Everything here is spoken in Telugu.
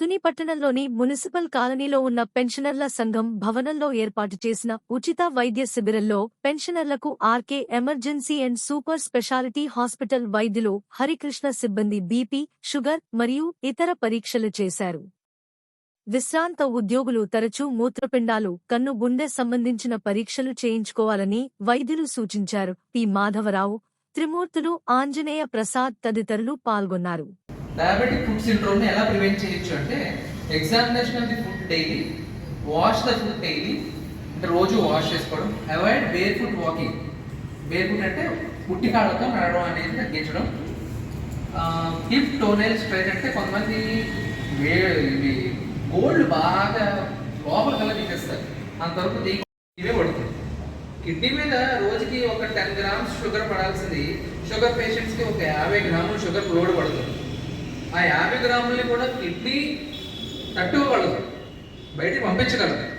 తుని పట్టణంలోని మున్సిపల్ కాలనీలో ఉన్న పెన్షనర్ల సంఘం భవనంలో ఏర్పాటు చేసిన ఉచిత వైద్య శిబిరంలో పెన్షనర్లకు RK emergency and super speciality hospital వైద్యులు హరికృష్ణ సిబ్బంది బీపీ షుగర్ మరియు ఇతర పరీక్షలు చేశారు. విశ్రాంత ఉద్యోగులు తరచూ మూత్రపిండాలు కన్ను గుండె సంబంధించిన పరీక్షలు చేయించుకోవాలని వైద్యులు సూచించారు. పి. మాధవరావు త్రిమూర్తులు ఆంజనేయ ప్రసాద్ తదితరులు పాల్గొన్నారు. డయాబెటిక్ ఫుడ్ సిండ్రోమ్ని ఎలా ప్రివెంట్ చేయొచ్చు అంటే examination of the foot daily wash the foot daily అంటే రోజు వాష్ చేసుకోవడం avoid bare foot walking bare foot అంటే పుట్టి కాళ్ళతో నడవడం అనేది తగ్గించడం. హిప్ టోనైల్ స్ట్రైట్ అంటే కొంతమంది వే ఇవి గోల్డ్ బాగా లోపల కల్లా తీసేస్తారు. అంతవరకు తీ- ఇవే పడుతుంది. కిడ్నీ మీద రోజుకి ఒక టెన్ గ్రామ్స్ షుగర్ పడాల్సింది. షుగర్ పేషెంట్స్కి ఒక యాభై గ్రాములు షుగర్ లోడ్ పడుతుంది. ఆ యాభై గ్రాముల్ని కూడా కిడ్నీ తట్టుకోగలదు. బయటికి పంపించగలదు.